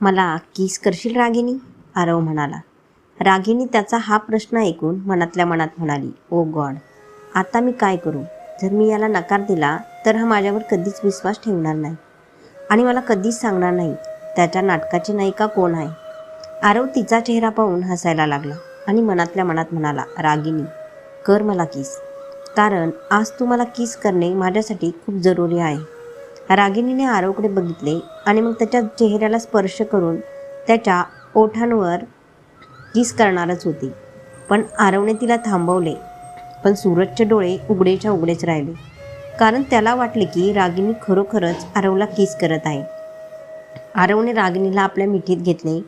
मला किस करशील रागिनी आरव म्हणाला. रागिनी त्याचा हा प्रश्न ऐकून मनातल्या मनात म्हणाली ओ गॉड आता मी काय करू? जर मी याला नकार दिला तर हा माझ्यावर कधीच विश्वास ठेवणार नाही. आणि मला कधीच सांगणार नाही त्याच्या नाटकाची नायिका कोण आहे? आरव तिचा चेहरा पाहून हसायला लागला आणि मनातल्या मनात म्हणाला रागिनी कर मला किस. कारण आज तू मला किस करणे माझ्यासाठी खूप जरुरी आहे. रागिणीने आरवकडे बघितले आणि मग त्याच्या चेहऱ्याला स्पर्श करून त्याच्या ओठांवर किस करणारच होती. पण आरवने तिला थांबवले. पण सूरजचे डोळे उघडेच्या उघडेच राहिले. कारण त्याला वाटले की रागिनी खरोखरच आरवला किस करत आहे. आरवने रागिणीला आपल्या मिठीत घेतले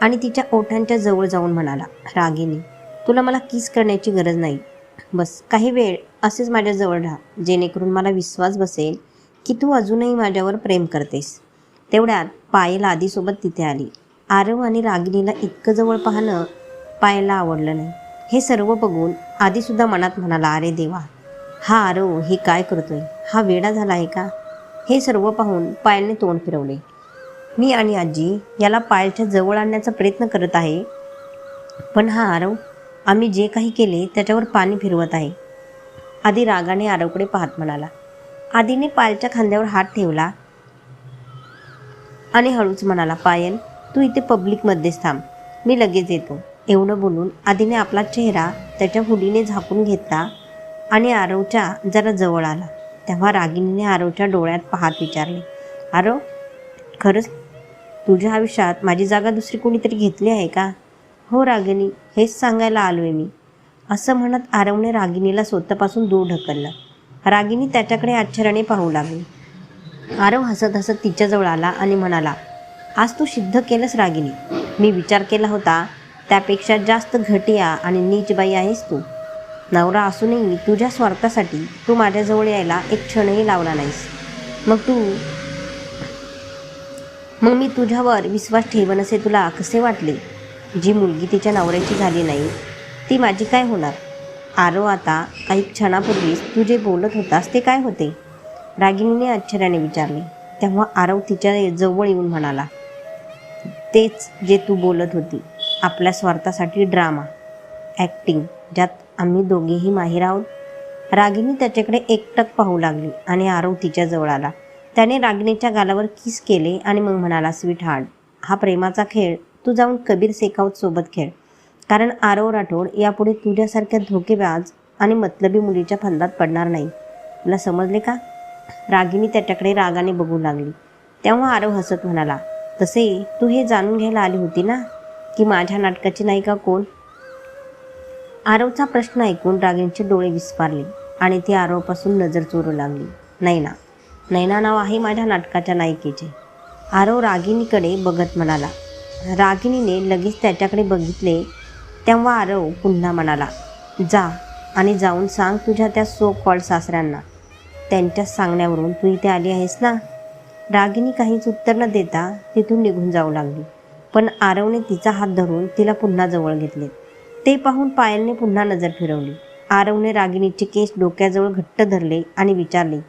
आणि तिच्या ओठांच्या जवळ जाऊन म्हणाला रागिनी तुला मला किस करण्याची गरज नाही. बस काही वेळ असेच माझ्याजवळ राहा. जेणेकरून मला विश्वास बसेल की तू अजूनही माझ्यावर प्रेम करतेस. तेवढ्यात पायल आधीसोबत तिथे आली. आरव आणि रागिनीला इतकं जवळ पाहणं पायला आवडलं नाही. हे सर्व बघून आधीसुद्धा मनात म्हणाला अरे देवा हा आरव हे काय करतोय? हा वेडा झाला आहे का? हे सर्व पाहून पायलने तोंड फिरवले. मी आणि आजी याला पायलच्या जवळ आणण्याचा प्रयत्न करत आहे. पण हा आरव आम्ही जे काही केले त्याच्यावर पाणी फिरवत आहे. आधी रागाने आरवकडे पाहत म्हणाला आधीने पायलच्या खांद्यावर हात ठेवला आणि हळूच म्हणाला पायल तू इथे पब्लिकमध्येच थांब. मी लगेच येतो. एवढं बोलून आधीने आपला चेहरा त्याच्या हुडीने झाकून घेतला आणि आरवच्या जरा जवळ आला. तेव्हा रागिनीने आरवच्या डोळ्यात पाहत विचारले आरव खरंच तुझ्या आयुष्यात माझी जागा दुसरी कोणीतरी घेतली आहे का? हो रागिनी हेच सांगायला आलो आहे मी. असं म्हणत आरवने रागिनीला स्वतःपासून दूर ढकललं. रागिनी त्याच्याकडे आश्चर्याने पाहू लागली. आरव हसत हसत तिच्याजवळ आला आणि म्हणाला आज तू सिद्ध केलंस रागिनी. मी विचार केला होता त्यापेक्षा जास्त घटिया आणि नीच बाई आहेस तू. नवरा असूनही तुझ्या स्वार्थासाठी तू माझ्याजवळ यायला एक क्षणही लावला नाहीस. मग तू मग मी तुझ्यावर विश्वास ठेवण असे तुला कसे वाटले? जी मुलगी तिच्या नवऱ्याची झाली नाही ती माझी काय होणार? आरो आता काही क्षणापूर्वीच तू जे बोलत होतास ते काय होते? रागिणीने आश्चर्याने विचारले. तेव्हा आरव तिच्या जवळ येऊन म्हणाला तेच जे तू बोलत होती आपल्या स्वार्थासाठी ड्रामा ॲक्टिंग ज्यात आम्ही दोघेही माहीर आहोत. रागिनी त्याच्याकडे एकटक पाहू लागली आणि आरव तिच्या जवळ आला. त्याने रागिनीच्या गालावर किस केले आणि मग म्हणाला स्वीट हार्ट हा प्रेमाचा खेळ तू जाऊन कबीर शेखावत सोबत खेळ. कारण आरव राठोड यापुढे तुझ्यासारख्या धोकेबाज आणि मतलबी मुलीच्या फंदात पडणार नाही. तुला समजले का? रागिनी त्याच्याकडे रागाने बघू लागली. तेव्हा आरव हसत म्हणाला तसे तू हे जाणून घ्यायला आली होती ना की माझ्या नाटकाची नायिका कोण? आरवचा प्रश्न ऐकून रागिणीचे डोळे विस्पारले आणि ती आरवपासून नजर चोरू लागली. नैना नैना नाव आहे माझ्या नाटकाच्या नायिकेचे. आरव रागिणीकडे बघत म्हणाला रागिणीने लगेच त्याच्याकडे बघितले तेव्हा आरव पुन्हा म्हणाला जा आणि जाऊन सांग तुझ्या त्या सो कॉल सासऱ्यांना. त्यांच्या सांगण्यावरून तू इथे आली आहेस ना? रागिनी काहीच उत्तर न देता तिथून निघून जाऊ लागली. पण आरवने तिचा हात धरून तिला पुन्हा जवळ घेतले. ते पाहून पायलने पुन्हा नजर फिरवली. आरवने रागिणीचे केस डोक्याजवळ घट्ट धरले आणि विचारले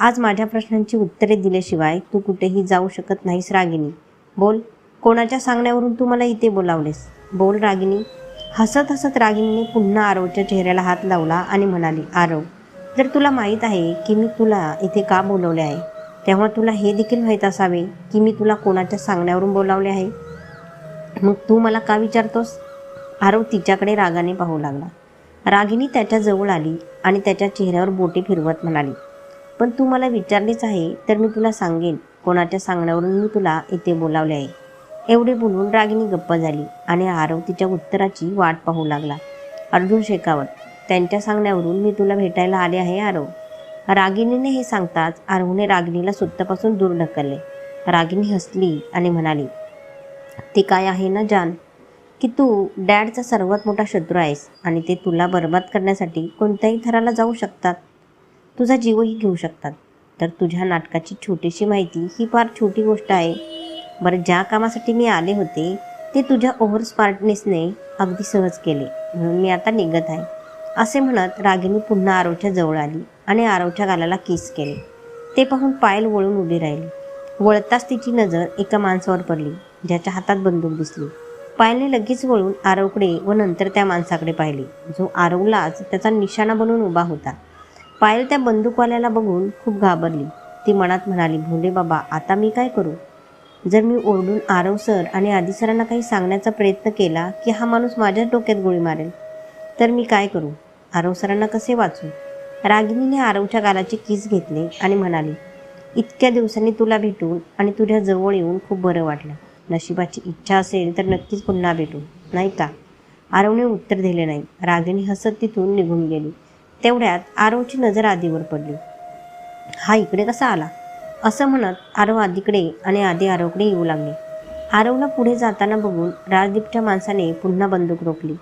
आज माझ्या प्रश्नांची उत्तरे दिल्याशिवाय तू कुठेही जाऊ शकत नाहीस रागिनी बोल कोणाच्या सांगण्यावरून तू मला इथे बोलावलेस? बोल रागिनी हसत हसत रागिणीने पुन्हा आरवच्या चेहऱ्याला हात लावला आणि म्हणाली आरव जर तुला माहीत आहे की मी तुला इथे का बोलवले आहे? तेव्हा तुला हे देखील माहीत असावे की मी तुला कोणाच्या सांगण्यावरून बोलावले आहे? मग तू मला का विचारतोस? आरव तिच्याकडे रागाने पाहू लागला. रागिणी त्याच्याजवळ आली आणि त्याच्या चेहऱ्यावर बोटे फिरवत म्हणाली पण तू मला विचारलेच आहे तर मी तुला सांगेन कोणाच्या सांगण्यावरून मी तुला इथे बोलावले आहे. एवढे बोलून रागिनी गप्प झाली आणि आरव तिच्या उत्तराची वाट पाहू लागला. अर्जुन शेखावत त्यांच्या सांगण्यावरून मी तुला भेटायला आले आहे आरव. रागिनीने हे सांगताच आरवने रागिणीला सुत्तापासून दूर ढकलले. रागिनी हसली आणि म्हणाली ते काय आहे ना जान? की तू डॅडचा सर्वात मोठा शत्रू आहेस आणि ते तुला बरबाद करण्यासाठी कोणत्याही थराला जाऊ शकतात? तुझा जीवही घेऊ शकतात. तर तुझ्या नाटकाची छोटीशी माहिती ही फार छोटी गोष्ट आहे. बरं ज्या कामासाठी मी आले होते ते तुझ्या ओव्हर स्मार्टनेसने अगदी सहज केले. म्हणून मी आता निघत आहे. असे म्हणत रागिनी पुन्हा आरवच्या जवळ आली आणि आरवच्या गालाला किस केले. ते पाहून पायल वळून उभी राहिली. वळताच तिची नजर एका माणसावर पडली ज्याच्या हातात बंदूक दिसली. पायलने लगेच वळून आरवकडे व नंतर त्या माणसाकडे पाहिले. जो आरवलाच त्याचा निशाणा बनून उभा होता. पायल त्या बंदूकवाल्याला बघून खूप घाबरली. ती मनात म्हणाली भोले बाबा आता मी काय करू? जर मी ओरडून आरव सर आणि आदी सरांना काही सांगण्याचा प्रयत्न केला की हा माणूस माझ्याच डोक्यात गोळी मारेल तर मी काय करू? आरव सरांना कसे वाचू? रागिनीने आरवच्या गालाची किस घेतले आणि म्हणाली इतक्या दिवसांनी तुला भेटून आणि तुझ्या जवळ येऊन खूप बरं वाटलं. नशिबाची इच्छा असेल तर नक्कीच पुन्हा भेटू नाही का? आरवने उत्तर दिले नाही. रागिनी हसत तिथून निघून गेली. तेवढ्यात आरवची नजर आधीवर पडली. हा इकडे कसा आला? असं म्हणत आरव आधीकडे आणि आधी आरवकडे येऊ लागले. आरवला पुढे जाताना बघून राजदीपच्या माणसाने पुन्हा बंदूक रोखली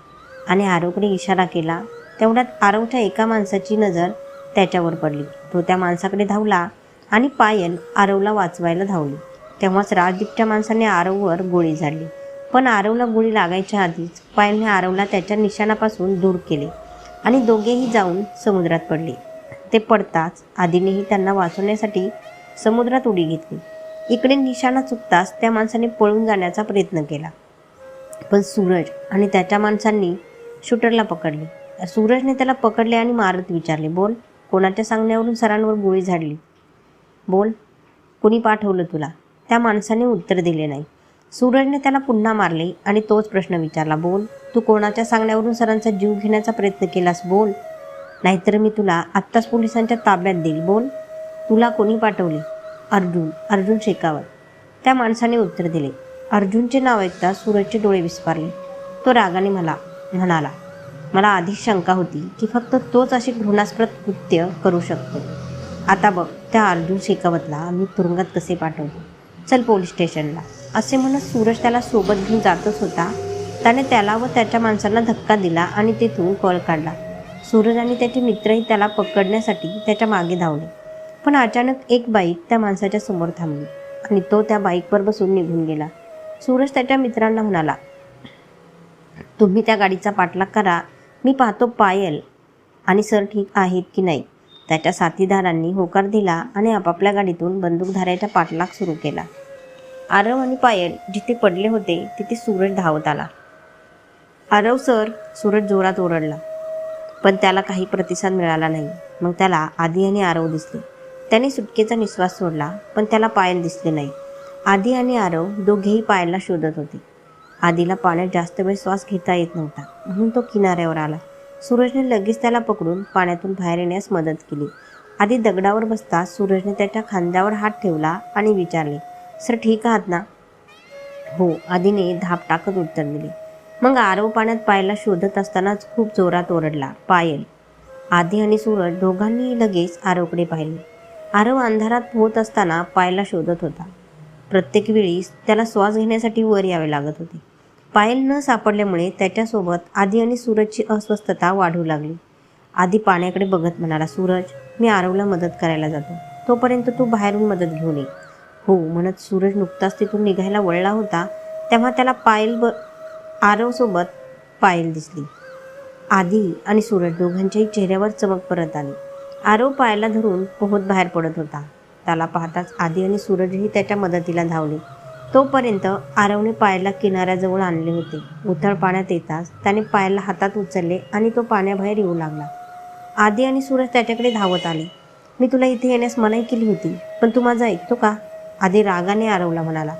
आणि आरवकडे इशारा केला. तेवढ्यात आरवच्या एका माणसाची नजर त्याच्यावर पडली. तो त्या माणसाकडे धावला आणि पायल आरवला वाचवायला धावली. तेव्हाच राजदीपच्या माणसाने आरववर गोळी झाडली. पण आरवला गोळी लागायच्या आधीच पायलने आरवला त्याच्या निशाणापासून दूर केले आणि दोघेही जाऊन समुद्रात पडले. ते पडताच आधीनेही त्यांना वाचवण्यासाठी समुद्रात उडी घेतली. इकडे निशाणा चुकताच त्या माणसाने पळून जाण्याचा प्रयत्न केला. पण सूरज आणि त्याच्या माणसांनी शूटरला पकडले. सूरजने त्याला पकडले आणि मारत विचारले बोल कोणाच्या सांगण्यावरून सरांवर गोळी झाडली? बोल कोणी पाठवलं तुला? त्या माणसाने उत्तर दिले नाही. सूरजने त्याला पुन्हा मारले आणि तोच प्रश्न विचारला बोल तू कोणाच्या सांगण्यावरून सरांचा जीव घेण्याचा प्रयत्न केलास? बोल नाहीतर मी तुला आत्ताच पोलिसांच्या ताब्यात देईल. बोल तुला कोणी पाठवले? अर्जुन. अर्जुन शेकावत. त्या माणसाने उत्तर दिले. अर्जुनचे नाव ऐकता सूरजचे डोळे विस्पारले तो रागाने मला म्हणाला मला आधीच शंका होती की फक्त तोच अशी घृणास्पद कृत्य करू शकतो. आता बघ त्या अर्जुन शेकावतला मी तुरुंगात कसे पाठवतो? चल पोलीस स्टेशनला. असे म्हणत सूरज त्याला सोबत घेऊन जातच होता. त्याने त्याला व त्याच्या माणसांना धक्का दिला आणि तेथून कळ काढला. सूरज आणि त्याचे मित्रही त्याला पकडण्यासाठी त्याच्यामागे धावले. पण अचानक एक बाईक त्या माणसाच्या समोर थांबली आणि तो त्या बाईकवर बसून निघून गेला. सूरज त्याच्या मित्रांना म्हणाला तुम्ही त्या गाडीचा पाठलाग करा. मी पाहतो पायल. आणि सर ठीक आहेत की नाही? त्याच्या साथीदारांनी होकार दिला आणि आपापल्या गाडीतून बंदूकधाऱ्याचा पाठलाग सुरू केला. आरव आणि पायल जिथे पडले होते तिथे सूरज धावत आला. आरव सर सूरज जोरात ओरडला. पण त्याला काही प्रतिसाद मिळाला नाही. मग त्याला आधी आणि आरव दिसले. त्याने सुटकेचा निश्वास सोडला पण त्याला पायल दिसले नाही. आधी आणि आरव दोघेही पायलला शोधत होते. आधीला पाण्यात जास्त वेळ श्वास घेता येत नव्हता म्हणून तो किनाऱ्यावर आला. सूरजने लगेच त्याला पकडून पाण्यातून बाहेर येण्यास मदत केली. आधी दगडावर बसता सूरजने त्याच्या खांद्यावर हात ठेवला आणि विचारले सर ठीक आहात ना? हो आधीने धाप टाकत उत्तर दिले. मग आरव पाण्यात पायला शोधत असतानाच खूप जोरात ओरडला पायल. आधी आणि सूरज दोघांनी लगेच आरवकडे पाहिले. आरव अंधारात पोहत असताना पायला शोधत होता. प्रत्येक वेळी त्याला श्वास घेण्यासाठी वर यावे लागत होते. पायल न सापडल्यामुळे त्याच्यासोबत आधी आणि सूरजची अस्वस्थता वाढू लागली. आधी पाण्याकडे बघत म्हणाला सूरज मी आरवला मदत करायला जातो. तोपर्यंत तू बाहेरून मदत घेऊन ये. हो म्हणत सूरज नुकताच तिथून निघायला वळला होता तेव्हा त्याला पायल ब आरवसोबत पायल दिसली. आधी आणि सूरज दोघांच्याही चेहऱ्यावर चमक परत आली. आरव पायाला धरून पोहत बाहेर पडत होता. त्याला पाहताच आधी आणि सूरजही त्याच्या मदतीला धावले. तोपर्यंत आरवने पायाला किनाऱ्याजवळ आणले होते. उथळ पाण्यात येताच त्याने पायाला हातात उचलले आणि तो पाण्याबाहेर येऊ लागला. आधी आणि सूरज त्याच्याकडे धावत आले. मी तुला इथे येण्यास मनाई केली होती पण तू माझा ऐकतो का? आधी रागाने आरवला म्हणाला.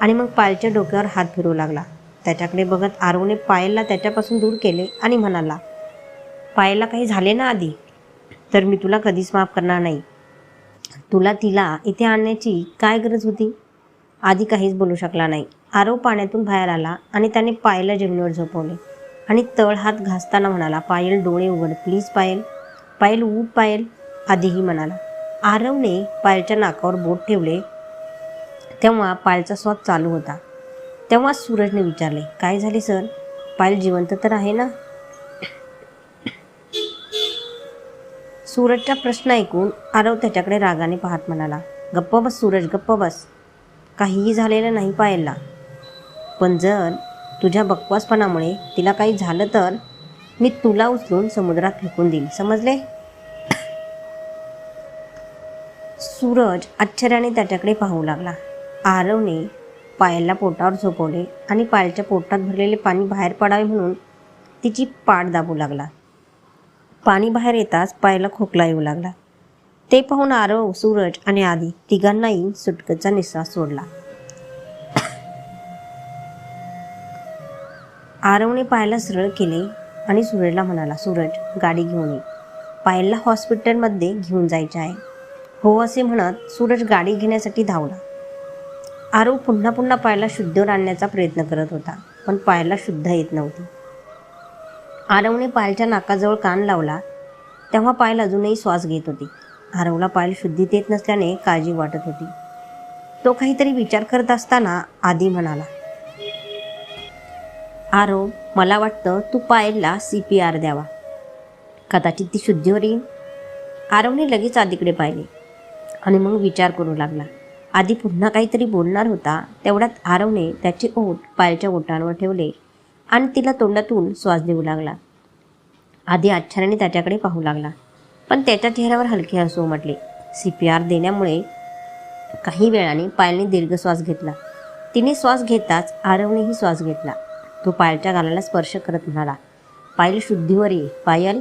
आणि मग पायलच्या डोक्यावर हात फिरवू लागला. त्याच्याकडे बघत आरवने पायलला त्याच्यापासून दूर केले आणि म्हणाला पायलला काही झाले ना आधी तर मी तुला कधीच माफ करणार नाही. तुला तिला इथे आणण्याची काय गरज होती? आधी काहीच बोलू शकला नाही. आरव पाण्यातून बाहेर आला आणि त्याने पायलला जमिनीवर झोपवले. आणि तळ हात घासताना म्हणाला पायल डोळे उघड. प्लीज पायल. पायल उठ पायल. आधीही म्हणाला. आरवने पायलच्या नाकावर बोट ठेवले. तेव्हा पायलचा स्वाद चालू होता. तेव्हा सूरजने विचारले काय झाले सर? पायल जिवंत तर आहे ना? सूरजचा प्रश्न ऐकून आरव त्याच्याकडे रागाने पाहत म्हणाला गप्प बस सूरज गप्प बस. काहीही झालेलं नाही पायलला. पण जर तुझ्या बकवासपणामुळे तिला काही झालं तर मी तुला उचलून समुद्रात फेकून देईल समजले? सूरज आश्चर्याने त्याच्याकडे पाहू लागला. आरवने पायलला पोटावर झोपवले आणि पायलच्या पोटात भरलेले पाणी बाहेर पडावे म्हणून तिची पाठ दाबू लागला. पाणी बाहेर येताच पायला खोकला येऊ लागला. ते पाहून आरव सूरज आणि आदी तिघांनाही सुटकेचा निश्वास सोडला. आरवने पायाला सरळ केले आणि सूरजला म्हणाला सूरज गाडी घेऊन ये. पायलला हॉस्पिटलमध्ये घेऊन जायचे आहे. हो असे म्हणत सूरज गाडी घेण्यासाठी धावला. आरव पुन्हा पुन्हा पायला शुद्धवर आणण्याचा प्रयत्न करत होता पण पायला शुद्ध येत नव्हती. आरवने पायलच्या नाकाजवळ कान लावला तेव्हा पायल अजूनही श्वास घेत होती. आरवला पायल शुद्धीत येत नसल्याने काळजी वाटत होती. तो काहीतरी विचार करत असताना आधी म्हणाला आरव मला वाटतं तू पायलला सी पी आर द्यावा. कदाचित ती शुद्धीवर येईल आरवने लगेच आधीकडे पाहिले आणि मग विचार करू लागला. आधी पुन्हा काहीतरी बोलणार होता तेवढ्यात आरवने त्याचे ओठ पायलच्या ओठांवर ठेवले आणि तिला तोंडातून श्वास देऊ लागला. आधी आच्छाने त्याच्याकडे पाहू लागला. पण त्याच्या चेहऱ्यावर हलके हसू उमटले. सी पी आर देण्यामुळे काही वेळाने पायलने दीर्घ श्वास घेतला. तिने श्वास घेताच आरवनेही श्वास घेतला. तो पायलच्या गालाला स्पर्श करत म्हणाला पायल शुद्धीवर ये. पायल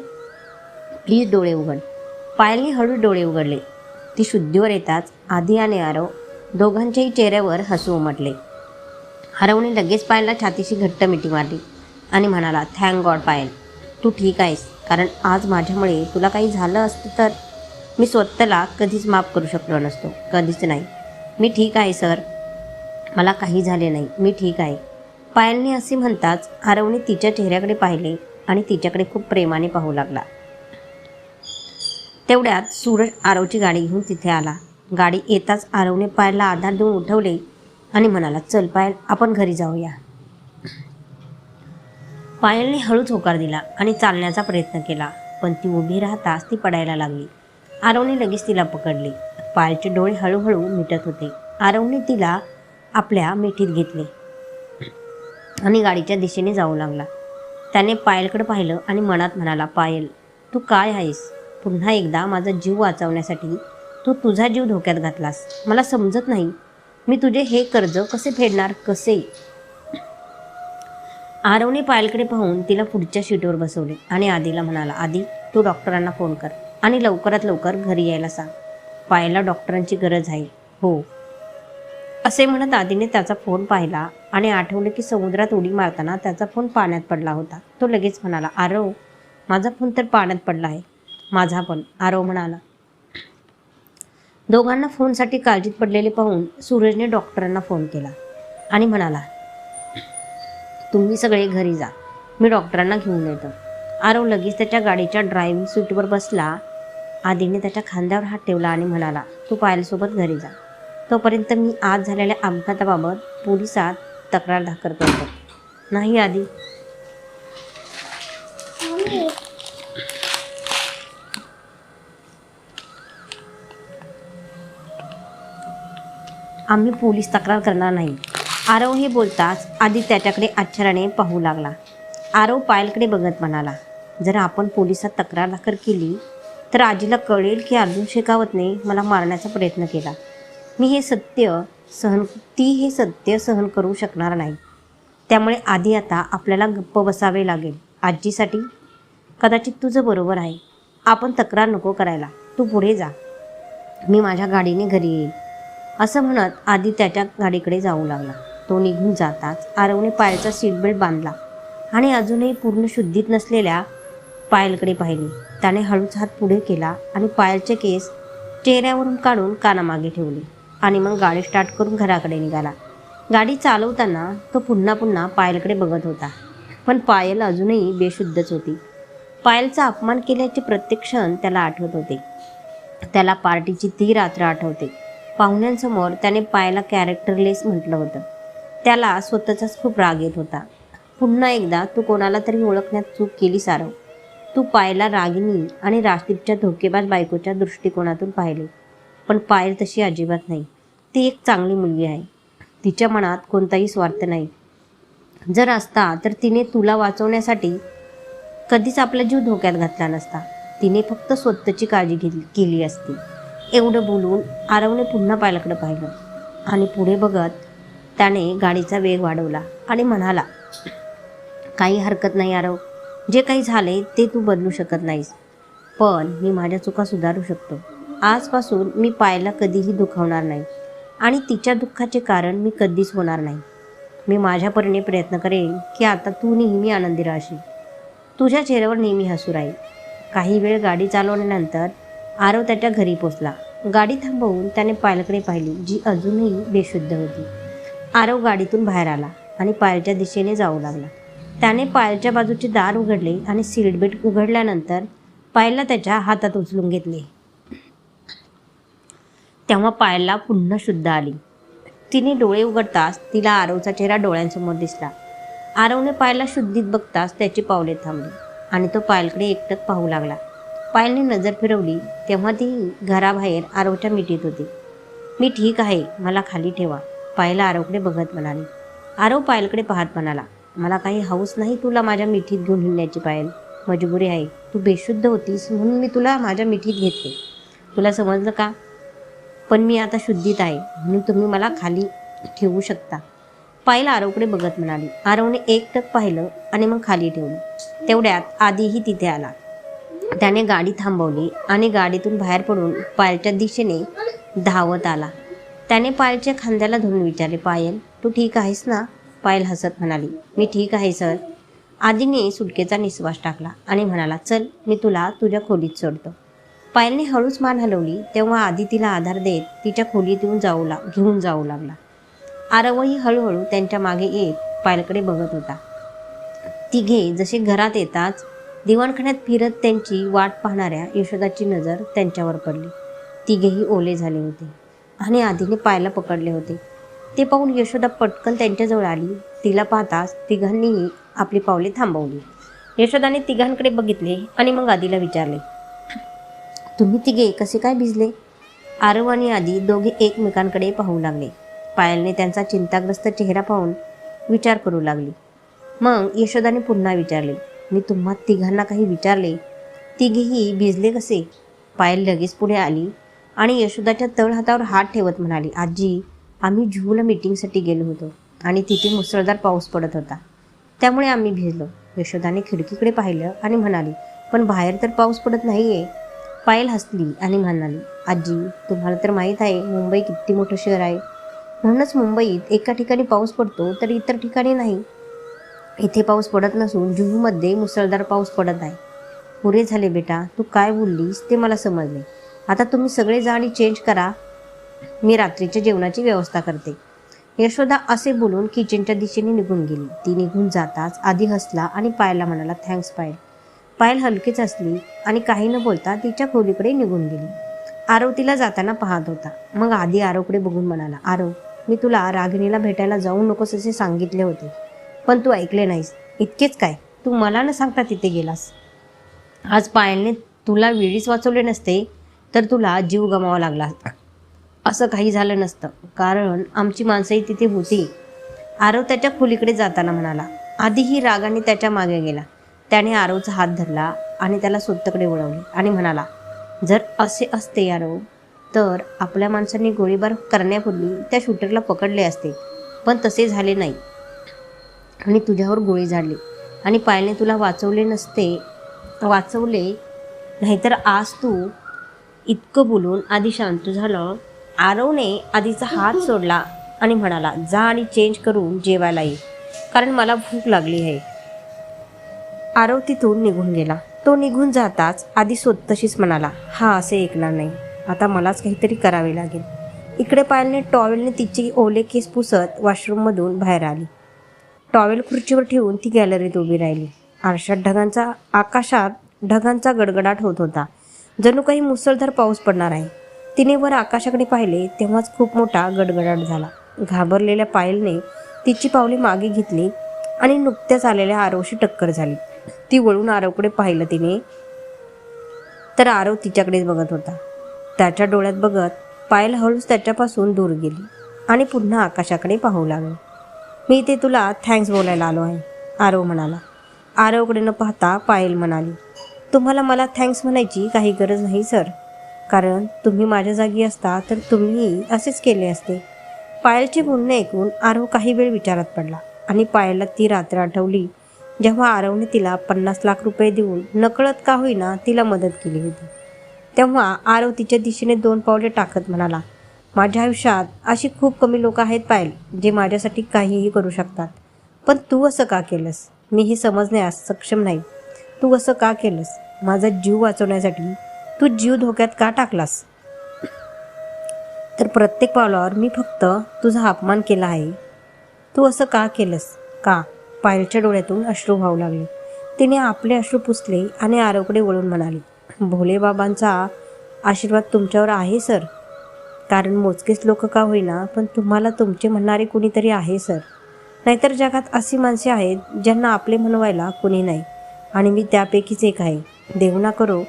प्लीज डोळे उघड. पायलने हळू डोळे उघडले. ती शुद्धीवर येताच आधी आणि आरव दोघांच्याही चेहऱ्यावर हसू उमटले. हरवणे लगेच पायलला छातीशी घट्ट मिठी मारली आणि म्हणाला थँक गॉड पायल. तू ठीक आहेस. कारण आज माझ्यामुळे तुला काही झालं असतं तर मी स्वतःला कधीच माफ करू शकलो नसतो. कधीच नाही. मी ठीक आहे सर. मला काही झाले नाही. मी ठीक आहे. पायलने असे म्हणताच हरवणे तिच्या चेहऱ्याकडे पाहिले आणि तिच्याकडे खूप प्रेमाने पाहू लागला. तेवढ्यात सूरज आरवची गाडी घेऊन तिथे आला. गाडी येताच आरवने पायलला आधार देऊन उठवले आणि म्हणाला चल पायल आपण घरी जाऊया. पायलने हळूच होकार दिला आणि चालण्याचा प्रयत्न केला पण ती उभी राहताच ती पडायला लागली. आरवने लगेच तिला पकडली. पायलचे डोळे हळूहळू मिटत होते. आरवने तिला आपल्या मिठीत घेतले आणि गाडीच्या दिशेने जाऊ लागला. त्याने पायलकडे पाहिलं आणि मनात म्हणाला पायल तू काय आहेस? पुन्हा एकदा माझा जीव वाचवण्यासाठी तू तुझा जीव धोक्यात घातलास. मला समजत नाही मी तुझे हे कर्ज कसे फेडणार कसे? आरवने पायलकडे पाहून तिला पुढच्या शीटवर बसवले आणि आधीला म्हणाला आधी तू डॉक्टरांना फोन कर आणि लवकरात लवकर घरी यायला सांग. पायला डॉक्टरांची गरज आहे. हो. असे म्हणत आधीने त्याचा फोन पाहिला आणि आठवले की समुद्रात उडी मारताना त्याचा फोन पाण्यात पडला होता. तो लगेच म्हणाला आरव माझा फोन तर पाण्यात पडला आहे. माझा पण. आरव म्हणाला दोघांना फोनसाठी काळजीत पडलेले पाहून सूरजने डॉक्टरांना फोन केला आणि म्हणाला तुम्ही सगळे घरी जा. मी डॉक्टरांना घेऊन येतो. आरव लगेच त्याच्या गाडीच्या ड्रायव्हिंग सीटवर बसला. आधीने त्याच्या खांद्यावर हात ठेवला आणि म्हणाला तू पायलसोबत घरी जा. तोपर्यंत मी आज झालेल्या अपघाताबाबत पोलिसात तक्रार दाखल करतो. नाही आधी आम्ही पोलीस तक्रार करणार नाही. आरव हे बोलताच आधी त्याच्याकडे आश्चर्याने पाहू लागला. आरव पायलकडे बघत म्हणाला जर आपण पोलिसात तक्रार दाखल केली तर आजीला कळेल की अर्जुन शेखावतने मला मारण्याचा प्रयत्न केला. मी हे सत्य सहन ती हे सत्य सहन करू शकणार नाही. त्यामुळे आधी आता आपल्याला गप्प बसावे लागेल. आजीसाठी? कदाचित तुझं बरोबर आहे. आपण तक्रार नको करायला. तू पुढे जा. मी माझ्या गाडीने घरी येईल असं म्हणत आधी त्याच्या गाडीकडे जाऊ लागला. तो निघून जाताच आरवने पायलचा सीटबेल्ट बांधला आणि अजूनही पूर्ण शुद्धीत नसलेल्या पायलकडे पाहिले. त्याने हळूच हात पुढे केला आणि पायलचे केस चेहऱ्यावरून काढून कानामागे ठेवले आणि मग गाडी स्टार्ट करून घराकडे निघाला. गाडी चालवताना तो पुन्हा पुन्हा पायलकडे बघत होता. पण पायल अजूनही बेशुद्धच होती. पायलचा अपमान केल्याचे प्रत्येक क्षण त्याला आठवत होते. त्याला पार्टीची ती रात्र आठवते. पाहुण्यांसमोर त्याने पायला कॅरेक्टरलेस म्हटलं होतं. त्याला स्वतःचाच खूप राग येत होता. पुन्हा एकदा तू कोणाला तरी ओळखण्यात चूक केली सारव तू पायला रागिनी आणि राजदीपच्या धोकेबाज बायकोच्या दृष्टिकोनातून पाहिले. पण पायल तशी अजिबात नाही. ती एक चांगली मुलगी आहे. तिच्या मनात कोणताही स्वार्थ नाही. जर असता तर तिने तुला वाचवण्यासाठी कधीच आपला जीव धोक्यात घातला नसता. तिने फक्त स्वतःची काळजी घेतली केली असती. एवढं बोलून आरवने पुन्हा पायलाकडे पाहिलं. आणि पुढे बघत त्याने गाडीचा वेग वाढवला आणि म्हणाला काही हरकत नाही आरव. जे काही झाले ते तू बदलू शकत नाहीस. पण मी माझ्या चुका सुधारू शकतो. आजपासून मी पायला कधीही दुखावणार नाही. आणि तिच्या दुःखाचे कारण मी कधीच होणार नाही. मी माझ्या परीने प्रयत्न करेन की आता तू नेहमी आनंदी राहशील. तुझ्या चेहऱ्यावर नेहमी हसू राहील. काही वेळ गाडी चालवल्यानंतर आरव त्याच्या घरी पोचला. गाडी थांबवून त्याने पायलकडे पाहिली जी अजूनही बेशुद्ध होती. आरव गाडीतून बाहेर आला आणि पायलच्या दिशेने जाऊ लागला. त्याने पायलच्या बाजूचे दार उघडले आणि सीट उघडल्यानंतर पायलला त्याच्या हातात उचलून घेतले. तेव्हा पायलला पुन्हा शुद्ध आली. तिने डोळे उघडताच तिला आरवचा चेहरा डोळ्यांसमोर दिसला. आरवने पायलला शुद्धीत बघताच त्याची पावले थांबली आणि तो पायलकडे एकटक पाहू लागला. पायलने नजर फिरवली तेव्हा ती घराबाहेर आरवच्या मिठीत होती. मी ठीक आहे मला खाली ठेवा. पायला आरवकडे बघत म्हणाली. आरव पायलकडे पाहत म्हणाला मला काही हाऊस नाही तुला माझ्या मिठीत घेऊन हिंडण्याची पायल. मजबुरी आहे तू बेशुद्ध होतीस म्हणून मी तुला माझ्या मिठीत घेतले. तुला समजलं का? पण मी आता शुद्धीत आहे म्हणून तुम्ही मला खाली ठेवू शकता. पायला आरवकडे बघत म्हणाली. आरवने एक टक पाहिलं आणि मग खाली ठेवलं. तेवढ्यात आधीही तिथे आला. त्याने गाडी थांबवली आणि गाडीतून बाहेर पडून पायलच्या दिशेने धावत आला. त्याने पायलच्या खांद्याला धरून विचारले पायल तू ठीक आहेस ना? पायल हसत म्हणाली मी ठीक आहे सर. आधीने सुटकेचा निश्वास टाकला आणि म्हणाला चल मी तुला तुझ्या खोलीत सोडतो. पायलने हळूच मान हलवली तेव्हा आधी तिला आधार देत तिच्या खोलीत येऊन जाऊ ला घेऊन जाऊ लागला. आरवही हळूहळू त्यांच्या मागे येत पायलकडे बघत होता. तिघे जसे घरात येताच दिवाणखान्यात फिरत त्यांची वाट पाहणाऱ्या यशोदाची नजर त्यांच्यावर पडली. तिघेही ओले झाले होते आणि आधीने पायला पकडले होते. ते पाहून यशोदा पटकन त्यांच्याजवळ आली. तिला पाहताच तिघांनीही आपली पावले थांबवली. यशोदाने तिघांकडे बघितले आणि मग आधीला विचारले तुम्ही तिघे कसे काय भिजले? आरव आणि आधी दोघे एकमेकांकडे पाहू लागले. पायलने त्यांचा चिंताग्रस्त चेहरा पाहून विचार करू लागली. मग यशोदाने पुन्हा विचारले मी तुम्हा तिघांना काही विचारले. तिघेही भिजले कसे? पायल लगेच पुढे आली आणि यशोदाच्या तळहातावर हात ठेवत म्हणाली आजी आम्ही जुहूला मीटिंगसाठी गेलो होतो आणि तिथे मुसळधार पाऊस पडत होता. त्यामुळे आम्ही भिजलो. यशोदाने खिडकीकडे पाहिलं आणि म्हणाली पण बाहेर तर पाऊस पडत नाही आहे पायल हसली आणि म्हणाली आजी तुम्हाला तर माहीत आहे मुंबई किती मोठं शहर आहे. म्हणूनच मुंबईत एका ठिकाणी पाऊस पडतो तर इतर ठिकाणी नाही. इथे पाऊस पडत नसून जुहूमध्ये मुसळधार पाऊस पडत आहे. पुरे झाले बेटा तू काय बोललीस ते मला समजले. आता तुम्ही सगळे जा आणि चेंज करा. मी रात्रीच्या जेवणाची व्यवस्था करते. यशोदा असे बोलून किचनच्या दिशेने निघून गेली. ती निघून जाताच आधी हसला आणि पायला म्हणाला थँक्स पायल. पायल हलकीच असली आणि काही न बोलता तिच्या खोलीकडे निघून गेली. आरव तिला जाताना पाहत होता. मग आधी आरवकडे बघून म्हणाला आरव मी तुला रागिणीला भेटायला जाऊ नकोस असे सांगितले होते. पण तू ऐकले नाहीस. इतकेच काय? तू मला न सांगता तिथे गेलास. आज पायलने तुला वेळीच वाचवले नसते तर तुला जीव गमावा लागला. असं काही झालं नसतं. कारण आमची माणसंही तिथे होती. आरव त्याच्या खोलीकडे जाताना म्हणाला आधीही रागाने त्याच्यामागे गेला. त्याने आरवचा हात धरला आणि त्याला स्वतःकडे वळवले आणि म्हणाला जर असे असते आरव तर आपल्या माणसांनी गोळीबार करण्यापूर्वी त्या शूटरला पकडले असते पण तसे झाले नाही. आणि तुझ्यावर गोळी झाडली आणि पायलने तुला वाचवले नसते वाचवले नाहीतर आज तू इतकं बोलून आधी शांत झालं. आरवने आधीचा हात सोडला आणि म्हणाला जा आणि चेंज करून जेवायला ये कारण मला भूक लागली आहे. आरव तिथून निघून गेला. तो निघून जाताच आधी स्वतःशीच म्हणाला हा असे ऐकणार नाही. आता मलाच काहीतरी करावे लागेल. इकडे पायलने टॉवेलने तिची ओले केस पुसत वॉशरूममधून बाहेर आली. टॉवेल खुर्चीवर ठेवून ती गॅलरीत उभी राहिली. आरशात ढगांचा आकाशात ढगांचा गडगडाट होत होता. जणू काही मुसळधार पाऊस पडणार आहे. तिने वर आकाशाकडे पाहिले तेव्हाच खूप मोठा गडगडाट झाला. घाबरलेल्या पायलने तिची पावले मागे घेतली आणि नुकत्याच आलेल्या आरवशी टक्कर झाली. ती वळून आरवकडे पाहिलं तिने. तर आरव तिच्याकडेच बघत होता. त्याच्या डोळ्यात बघत पायल हळूच त्याच्यापासून दूर गेली आणि पुन्हा आकाशाकडे पाहू लागली. मी इथे तुला थँक्स बोलायला आलो आहे. आरव म्हणाला. आरवकडे न पाहता पायल म्हणाली तुम्हाला मला थँक्स म्हणायची काही गरज नाही सर कारण तुम्ही माझ्या जागी असता तर तुम्हीही असेच केले असते. पायलचे बोलणे ऐकून आरव काही वेळ विचारात पडला आणि पायलला ती रात्र आठवली जेव्हा आरवने तिला पन्नास लाख रुपये देऊन नकळत का होईना तिला मदत केली होती. तेव्हा आरव तिच्या दिशेने दोन पावले टाकत म्हणाला माझ्या आयुष्यात अशी खूप कमी लोक आहेत पायल जे माझ्यासाठी काहीही करू शकतात. पण तू असं का केलंस? मी हे समजण्यास सक्षम नाही. तू असं का केलंस? माझा जीव वाचवण्यासाठी तू जीव धोक्यात का टाकलास? तर प्रत्येक पावलावर मी फक्त तुझा अपमान केला आहे. तू असं का केलंस? का? पायलच्या डोळ्यातून अश्रू वाहू लागले. तिने आपले अश्रू पुसले आणि आरवकडे वळून म्हणाली भोलेबाबांचा आशीर्वाद तुमच्यावर आहे सर. कारण मोजकेच लोक का होईना पण तुम्हाला तुमचे म्हणणारे कुणीतरी आहे सर. नाहीतर जगात अशी माणसे आहेत ज्यांना आपले म्हणवायला कुणी नाही. आणि मी त्यापैकीच एक आहे. देवना करो.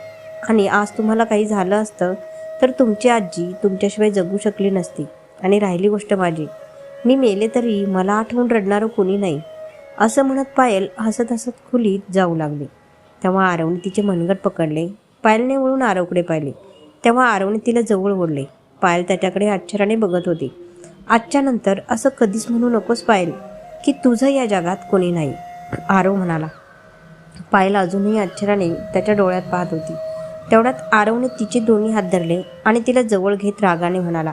आणि आज तुम्हाला काही झालं असतं तर तुमची आजी तुमच्याशिवाय जगू शकली नसती. आणि राहिली गोष्ट माझी. मी मेले तरी मला आठवून रडणारं कोणी नाही. असं म्हणत पायल हसत हसत खोलीत जाऊ लागली. तेव्हा आरवणी तिचे मनगट पकडले. पायलने वळून आरवकडे पाहिले. तेव्हा आरवणी तिला जवळ ओढले. पायल त्याच्याकडे आश्चर्याने बघत होती. आजच्या नंतर असं कधीच म्हणू नकोस पायल की तुझं या जगात कोणी नाही आरव म्हणाला. पायल अजूनही आश्चर्याने त्याच्या डोळ्यात पाहत होती. तेवढ्यात आरवने तिचे दोन्ही हात धरले आणि तिला जवळ घेत रागाने म्हणाला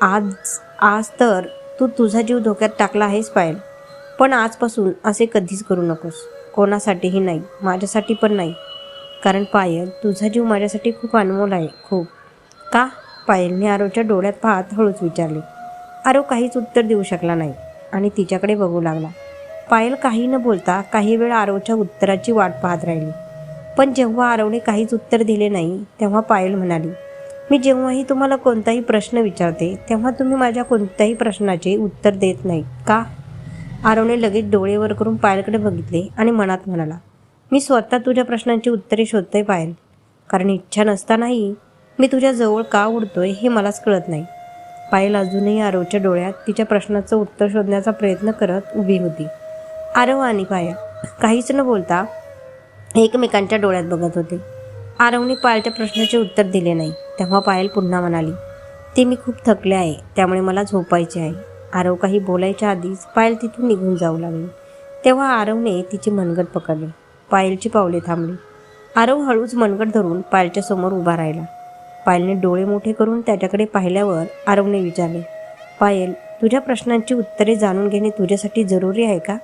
आज आज तर तू तुझा जीव धोक्यात टाकला आहेस पायल पण आजपासून असे कधीच करू नकोस. कोणासाठीही नाही माझ्यासाठी पण नाही. कारण पायल तुझा जीव माझ्यासाठी खूप अनमोल आहे खूप. का? पायलने आरोच्या डोळ्यात पाहत हळूच विचारले. आरो काहीच उत्तर देऊ शकला नाही आणि तिच्याकडे बघू लागला. पायल काही न बोलता काही वेळ आरवच्या उत्तराची वाट पाहत राहिली. पण जेव्हा आरवने काहीच उत्तर दिले नाही तेव्हा पायल म्हणाली मी जेव्हाही तुम्हाला कोणताही प्रश्न विचारते तेव्हा तुम्ही माझ्या कोणत्याही प्रश्नाचे उत्तर देत नाही का? आरवने लगेच डोळे वर करून पायलकडे बघितले आणि मनात म्हणाला मी स्वतः तुझ्या प्रश्नांची उत्तरे शोधते पायल. कारण इच्छा नसतानाही मी तुझ्या जवळ का उडतोय हे मलाच कळत नाही. पायल अजूनही आरवच्या डोळ्यात तिच्या प्रश्नाचं उत्तर शोधण्याचा प्रयत्न करत उभी होती. आरव आणि पायल काहीच न बोलता एकमेकांच्या डोळ्यात बघत होते. आरवने पायलच्या प्रश्नाचे उत्तर दिले नाही. तेव्हा पायल पुन्हा म्हणाली ते मी खूप थकले आहे त्यामुळे मला झोपायचे आहे. आरव काही बोलायच्या आधीच पायल तिथून निघून जाऊ लागली. तेव्हा आरवने तिचे मनगट पकडले. पायलची पावले थांबली. आरव हळूच मनगट धरून पायलच्या समोर उभा राहिला. पायलने डोळे मोठे करून त्याच्याकडे पाहिल्यावर आरवने विचारले पायल तुझ्या प्रश्नांची उत्तरे जाणून घेणे तुझ्यासाठी जरुरी आहे का?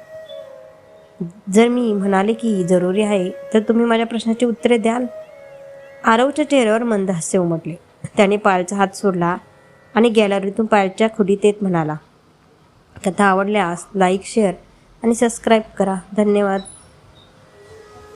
जर मी म्हणाले की जरुरी आहे तर तुम्ही माझ्या प्रश्नाची उत्तरे द्याल. आरवच्या चेहऱ्यावर मंद हास्य उमटले. त्याने पायलचा हात सोडला आणि गॅलरीतून पायलच्या खोलीत येत म्हणाला कथा आवडल्यास लाईक शेअर आणि सबस्क्राईब करा. धन्यवाद.